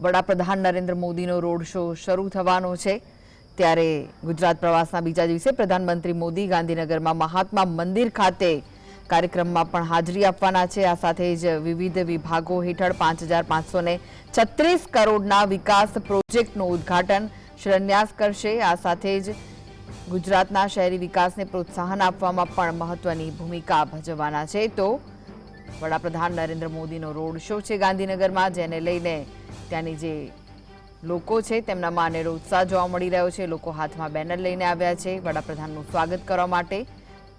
વડાપ્રધાન નરેન્દ્ર મોદીનો road show શરૂ થવાનો છે. ત્યારે ગુજરાત પ્રવાસના બીજા દિવસે પ્રધાનમંત્રી મોદી ગાંધીનગરમાં મહાત્મા મંદિર ખાતે કાર્યક્રમમાં પણ હાજરી આપવાના છે. આ સાથે જ વિવિધ વિભાગો હેઠળ પાંચ હજાર પાંચસો છત્રીસ કરોડના વિકાસ પ્રોજેક્ટનું ઉદ્ઘાટન શિલાન્યાસ કરશે. આ સાથે જ ગુજરાતના શહેરી વિકાસને પ્રોત્સાહન આપવામાં પણ મહત્વની ભૂમિકા ભજવવાના છે. તો વડાપ્રધાન નરેન્દ્ર મોદીનો રોડ શો છે ગાંધીનગરમાં, જેને લઈને ત્યાંની જે લોકો છે તેમનામાં અનેરો ઉત્સાહ જોવા મળી રહ્યો છે. લોકો હાથમાં બેનર લઈને આવ્યા છે. વડાપ્રધાનનું સ્વાગત કરવા માટે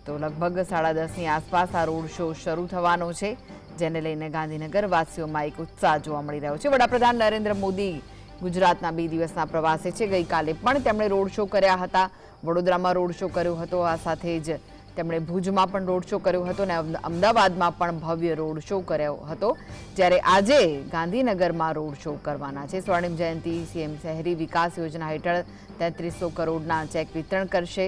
તો લગભગ સાડા દસની આસપાસ આ રોડ શો શરૂ થવાનો છે, જેને લઈને ગાંધીનગર વાસીઓમાં એક ઉત્સાહ જોવા મળી રહ્યો છે. વડાપ્રધાન નરેન્દ્ર મોદી ગુજરાતના બે દિવસના પ્રવાસે છે. ગઈકાલે પણ તેમણે રોડ શો કર્યા હતા. વડોદરામાં રોડ શો કર્યો હતો. આ સાથે જ તેમણે ભુજમાં પણ રોડ શો કર્યો હતો અને અમદાવાદમાં પણ ભવ્ય રોડ શો કર્યો હતો. જ્યારે આજે ગાંધીનગરમાં રોડ શો કરવાના છે. સ્વર્ણિમ જયંતિ સીએમ શહેરી વિકાસ યોજના હેઠળ તેત્રીસો કરોડના ચેક વિતરણ કરશે.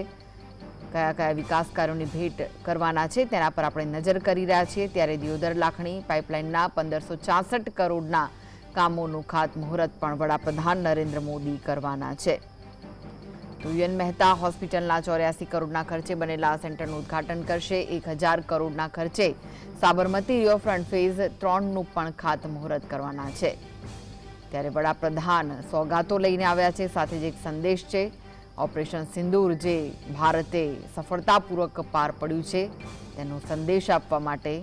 કયા કયા વિકાસ કાર્યોની ભેટ કરવાના છે તેના પર આપણે નજર કરી રહ્યા છીએ. ત્યારે દિયોદર લાખણી પાઇપલાઇનના પંદરસો ચાસઠ કરોડના કામોનું ખાતમુહૂર્ત પણ વડાપ્રધાન નરેન્દ્ર મોદી કરવાના છે. તો યુએન મહેતા હોસ્પિટલના ચોર્યાસી કરોડના ખર્ચે બનેલા આ સેન્ટરનું ઉદઘાટન કરશે. એક હજાર કરોડના ખર્ચે સાબરમતી રિવરફ્રન્ટ ફેઝ ત્રણનું પણ ખાતમુહૂર્ત કરવાના છે. ત્યારે વડાપ્રધાન સોગાતો લઈને આવ્યા છે. સાથે જ એક સંદેશ છે. ઓપરેશન સિંદૂર જે ભારતે સફળતાપૂર્વક પાર પડ્યું છે, તેનો સંદેશ આપવા માટે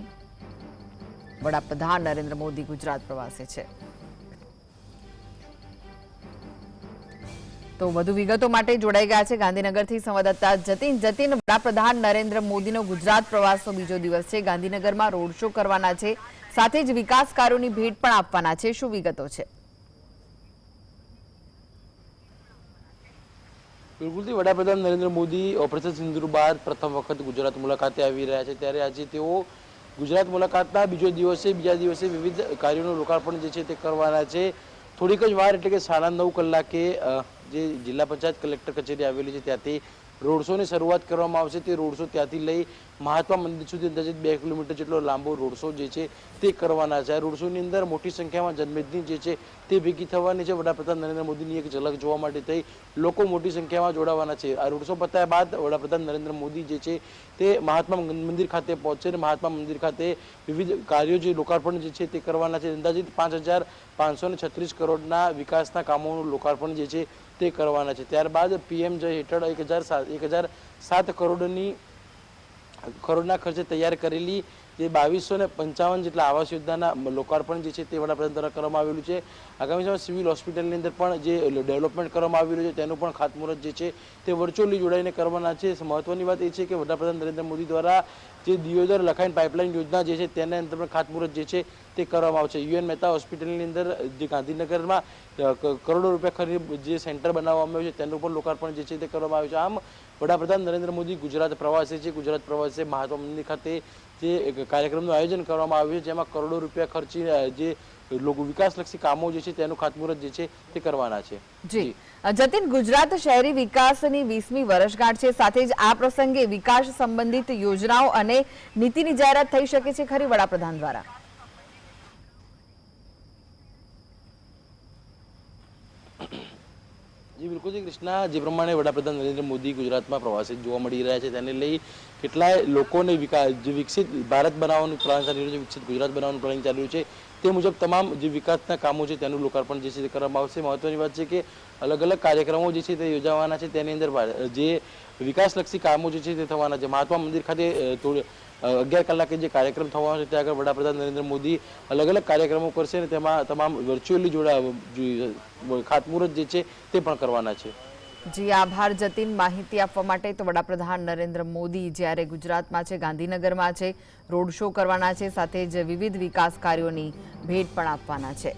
વડાપ્રધાન નરેન્દ્ર મોદી ગુજરાત પ્રવાસે છે. તો વધુ વિગતો માટે જોડાઈ ગયા છે ગાંધીનગરથી સંવાદદાતા જતીન. જતીન, વડાપ્રધાન નરેન્દ્ર મોદીનો ગુજરાત પ્રવાસનો બીજો દિવસ છે. ગાંધીનગરમાં રોડ શો કરવાના છે. સાથે જ વિકાસકારોની ભેટ પણ આપવાના છે. શું વિગતો છે? બિલકુલથી વડાપ્રધાન નરેન્દ્ર મોદી ઓપરેશન સિંધુ બાદ પ્રથમ વખત ગુજરાત મુલાકાતે આવી રહ્યા છે. ત્યારે આજે તેઓ ગુજરાત મુલાકાતના બીજો દિવસે, બીજા દિવસે વિવિધ કાર્યોનું લોકાર્પણ જે છે તે કરવાના છે. થોડીક જ વાર એટલે કે સાડા નવ કલાકે જે જિલ્લા પંચાયત કલેક્ટર કચેરી આવેલી છે ત્યાંથી રોડ શોની શરૂઆત કરવામાં આવશે. તે રોડ ત્યાંથી લઈ મહાત્મા મંદિર સુધી અંદાજિત બે કિલોમીટર જેટલો લાંબો રોડ જે છે તે કરવાના છે. આ રોડ શોની અંદર મોટી સંખ્યામાં જનમેદની જે છે તે ભેગી થવાની છે. વડાપ્રધાન નરેન્દ્ર મોદીની એક ઝલક જોવા માટે થઈ લોકો મોટી સંખ્યામાં જોડાવાના છે. આ રોડ શો પતાયા બાદ વડાપ્રધાન નરેન્દ્ર મોદી જે છે તે મહાત્મા મંદિર ખાતે પહોંચશે અને મહાત્મા મંદિર ખાતે વિવિધ કાર્યો જે લોકાર્પણ જે છે તે કરવાના છે. અંદાજિત પાંચ હજાર પાંચસો છત્રીસ કરોડના વિકાસના કામોનું લોકાર્પણ જે છે તે કરવાના છે. ત્યારબાદ પીએમ જય હેઠળ એક હજાર સાત એક હજાર સાત કરોડની કરોડના ખર્ચે તૈયાર કરેલી જે બાવીસો ને પંચાવન જેટલા આવાસ યોજનાના લોકાર્પણ જે છે તે વડાપ્રધાન દ્વારા કરવામાં આવેલું છે. આગામી સમયમાં સિવિલ હોસ્પિટલની અંદર પણ જે ડેવલપમેન્ટ કરવામાં આવેલું છે, તેનું પણ ખાતમુહૂર્ત જે છે તે વર્ચ્યુઅલી જોડાઈને કરવાના છે. મહત્વની વાત એ છે કે વડાપ્રધાન નરેન્દ્ર મોદી દ્વારા જે દિયોદર લખાઈન પાઇપલાઇન યોજના જે છે તેને અંતર્ગત ખાતમુહૂર્ત જે છે તે કરવામાં આવશે. યુએન મહેતા હોસ્પિટલની અંદર, જે ગાંધીનગરમાં કરોડો રૂપિયા ખરીદ જે સેન્ટર બનાવવામાં આવ્યું છે, તેનું પણ લોકાર્પણ જે છે તે કરવામાં આવ્યું છે. આમ વડાપ્રધાન નરેન્દ્ર મોદી ગુજરાત પ્રવાસે છે. ગુજરાત પ્રવાસે મહાત્મા મંદિર ખાતે જે એક કાર્યક્રમનું આયોજન કરવામાં આવ્યું છે જેમાં કરોડો રૂપિયા ખર્ચી જે લોકો વિકાસલક્ષી કામો જે છે તેનું ખાતમુહૂર્ત જે છે તે કરવાના છે. જી. જતીન ગુજરાત શહેરી વિકાસની વીસમી વર્ષગાંઠ છે. સાથે જ આ પ્રસંગે વિકાસ સંબંધિત યોજનાઓ અને નીતિની જાહેરાત થઈ શકે છે ખરી વડાપ્રધાન દ્વારા. જી, બિલકુલ જી. કૃષ્ણા, જે પ્રમાણે વડાપ્રધાન નરેન્દ્ર મોદી ગુજરાતમાં પ્રવાસે જોવા મળી રહ્યા છે, તેને લઈ કેટલાય લોકોને વિકાસ જે વિકસિત ભારત બનાવવાનું પ્લાન ચાલી રહ્યું છે, વિકસિત ગુજરાત બનાવવાનું પ્લાનિંગ ચાલી રહ્યું છે, તે મુજબ તમામ જે વિકાસના કામો છે, તેનું લોકાર્પણ જે છે તે કરવામાં આવશે. મહત્વની વાત છે કે અલગ અલગ કાર્યક્રમો જે છે તે યોજાવાના છે, તેની અંદર જે વિકાસલક્ષી કામો જે છે તે થવાના છે. મહાત્મા મંદિર ખાતે અગિયાર કલાકે જે કાર્યક્રમ થવાનો છે, ત્યાં આગળ વડાપ્રધાન નરેન્દ્ર મોદી અલગ અલગ કાર્યક્રમો કરશે અને તેમાં તમામ વર્ચ્યુઅલી જોડા ખાતમુહૂર્ત જે છે, તે પણ કરવાના છે. જી, આભાર જતીન માહિતી આપવા માટે તો વડાપ્રધાન નરેન્દ્ર મોદી જ્યારે ગુજરાતમાં છે, ગાંધીનગરમાં છે, રોડ શો કરવાના છે, સાથે જ વિવિધ વિકાસ કાર્યોની ભેટ પણ આપવાના છે.